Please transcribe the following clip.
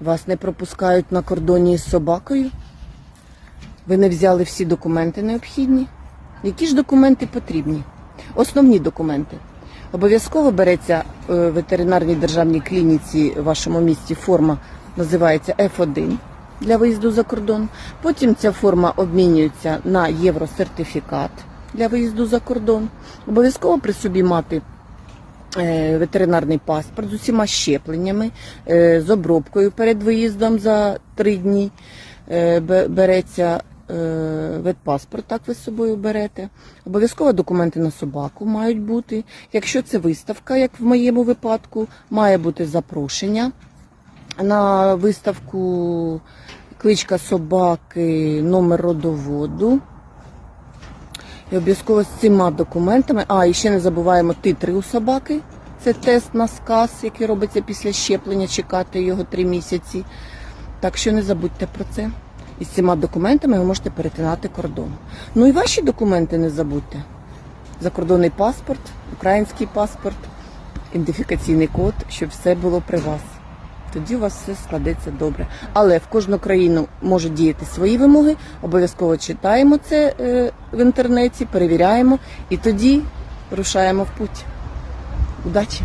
Вас не пропускають на кордоні з собакою? Ви не взяли всі документи необхідні? Які ж документи потрібні? Основні документи. Обов'язково береться е, в ветеринарній державній клініці в вашому місті форма, називається F1 для виїзду за кордон. Потім ця форма обмінюється на євросертифікат для виїзду за кордон. Обов'язково при собі мати е, ветеринарний паспорт з усіма щепленнями, е, з обробкою перед виїздом за три дні. Е, Береться е, ветпаспорт, так ви з собою берете. Обов'язково документи на собаку мають бути. Якщо це виставка, як в моєму випадку, має бути запрошення на виставку кличка собаки, номер родоводу. І обов'язково з цими документами. А, і ще не забуваємо титри у собаки. Це тест на сказ, який робиться після щеплення, чекати його три місяці. Так що не забудьте про це. І з цими документами ви можете перетинати кордон. Ну і ваші документи не забудьте. Закордонний паспорт, український паспорт, ідентифікаційний код, щоб все було при вас. Тоді у вас все складеться добре. Але в кожну країну можуть діяти свої вимоги. Обов'язково читаємо це е, в інтернеті, перевіряємо і тоді рушаємо в путь. Удачі!